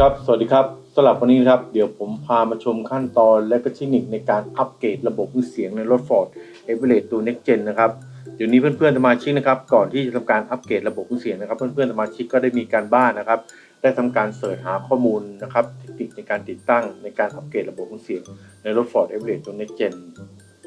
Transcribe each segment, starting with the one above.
ครับสวัสดีครับสำหรับวันนี้นะครับ เดี๋ยวผมพามาชมขั้นตอนและก็เทคนิคในการอัปเกรดระบบเครื่องเสียงในรถ Ford e v e r e t ตัว Next Gen นะครับเดี๋ยวนี้เพื่อนๆสมาชิกนะครับ ก่อนที่จะทำการอัปเกรดระบบเครื่องเสียงนะครับ เพื่อนๆสมาชิกก็ได้มีการบ้านนะครับ ได้ทำการเสิร์ชหาข้อมูลนะครับเทคนิคในการติดตั้งในการอัปเกรดระบบเครื่องเสียงในรถ Ford e v e r e t ตัว Next Gen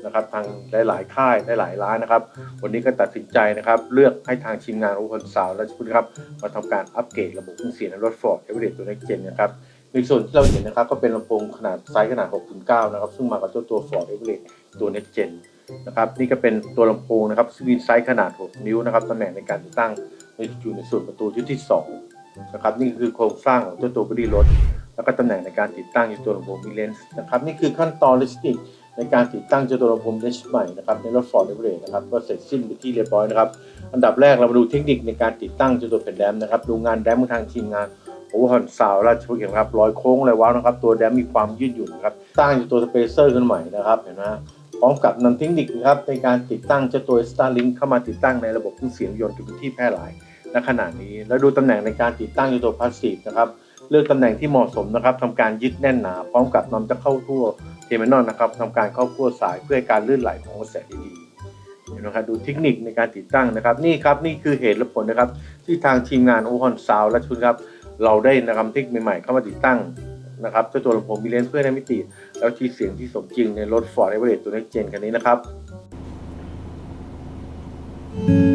นะครับทางหลาย ๆ ค่ายหลายๆร้านนะครับ วันนี้ก็ตัดสินใจนะครับ เลือกให้ทางทีมงานโอเพนสาวและชุดครับมาทำการอัปเกรดระบบเครื่องเสียงในรถ Ford e v e r e s t ตัว Next Gen นะครับในส่วนที่เราเห็นนะครับก็เป็นลำโพงขนาดไซส์ขนาด 6-9 นะครับ ซึ่งมากับเจ้าตัว Ford e v e r e s t ตัว Next Gen นะครับนี่ก็เป็นตัวลำโพงนะครับซึ่งมีไซส์ขนาด 6 นิ้วนะครับตำแหน่งในการติดตั้งอยู่ในส่วนประตูที่ที่ 2 นะครับ นี่คือโครงสร้างของเจ้าตัวบอดี้รถ แล้วก็ตำแหน่งในการติดตั้งอยู่ตัวลำโพงมีเลนส์นะครับ นี่คือขั้นตอนลิสติก ในการติดตั้งเจตัวลำโพงเลนส์ใหม่นะครับในรถ Ford e v e r e s t นะครับก็เสร็จสิ้นไปที่เรียบร้อยนะครับอันดับแรกเรามาดูเทคนิคในการติดตั้งเจตัวแผ่นแรมนะครับดูงานแรมของทางทีมงานโอเวอร์ฮอนซาวราชพฤกษ์ครับรอยโค้งรอยว้าวนะครับตัวแดมมีความยืดหยุ่นครับตั้งอยู่ตัวสเปเซอร์ขึ้นใหม่นะครับเห็นไหมพร้อมกับนำเทคนิคนะครับในการติดตั้งเจ้าตัว Starlink เข้ามาติดตั้งในระบบเครื่องเสียงยนต์เป็นที่แพร่หลายณขณะนี้ แล้วดูตำแหน่งในการติดตั้งเจ้าตัวพาสซีฟนะครับเลือกตำแหน่งที่เหมาะสมนะครับทำการยึดแน่นหนา พร้อมกับนำจะเข้าทั่ว เทอร์มินอลนะครับทำการเข้าทั่วสายเพื่อให้การลื่นไหลของกระแสได้ดีเห็นไหมครับดูเทคนิคในการติดตั้งนะครับ นี่ครับนี่คือเหตุและผลนะครับ ที่ทางทีมงานโอฮอนซาวและชุนครับ เราได้นำเทคนิคใหม่ๆเข้ามาติดตั้งนะครับเจ้าตัวลำโพงมีเลนส์เพื่อให้มิติ แล้วที่เสียงที่สมจริงในรถ Ford e v e r e s t ตัว Next Gen คันนี้นะครับ You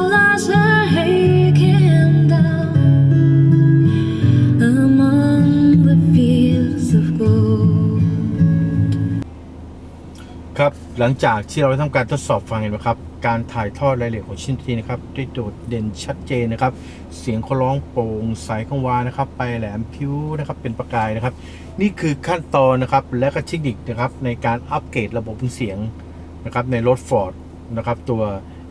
ครับ หลังจากที่เราได้ทำการทดสอบฟังเห็นไหมครับ การถ่ายทอดรายละเอียดของชิ้นทีนะครับได้โดดเด่นชัดเจนนะครับ เสียงเขาร้องโปร่งใสกังวานนะครับ ไปแหลมพิ้วนะครับ เป็นประกายนะครับ นี่คือขั้นตอนนะครับ และก็เทคนิคนะครับในการอัปเกรดระบบเสียงนะครับในรถ Ford นะครับตัว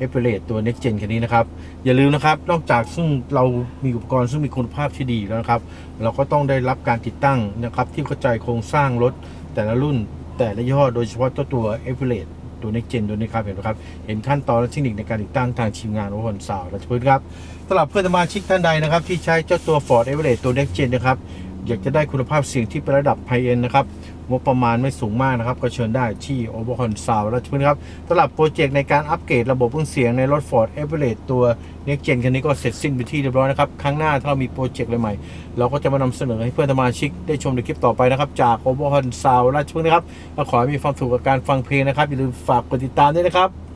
e v e r e s t ตัว Next Gen คันนี้นะครับ อย่าลืมนะครับ นอกจากซึ่งเรามีอุปกรณ์ซึ่งมีคุณภาพที่ดีแล้วนะครับ เราก็ต้องได้รับการติดตั้งนะครับ ที่เข้าใจโครงสร้างรถแต่ละรุ่น แต่ละยี่ห้อโดยเฉพาะตัวตัว e v e r e s t ตัว Next Gen ตัวนี้ครับเห็นไหมครับ เห็นขั้นตอนและเทคนิคในการติดตั้งทางทีมงานโอวันสาวและพื้นครับสำหรับเพื่อนสมาชิกท่านใดนะครับ ที่ใช้เจ้าตัว Ford e v e r e s t ตัวเน็กเจนนะครับ อยากจะได้คุณภาพเสียงที่เป็นระดับไฮเอ็นนะครับงบประมาณไม่สูงมากนะครับ ก็เชิญได้ที่โอเ r อร์คอนซาวและชุนครับสำหรับโปรเจกต์ในการอัปเกรดระบบเครื่องเสียงในรถ Ford e v e r e s t ตัว Next Gen คันนี้ก็เสร็จสิ้นไปที่เรียบร้อยนะครับ ครั้งหน้าถ้าเรามีโปรเจกต์ใหม่ๆเราก็จะมานำเสนอให้เพื่อนสมาชิกได้ชมในคลิปต่อไปนะครับ จากโอเ r อร์คอนซาวและชุนนะครับก็ขอให้มีความสุขกับการฟังเพลงนะครับอย่าลืมฝากกดติดตามด้วยนะครับ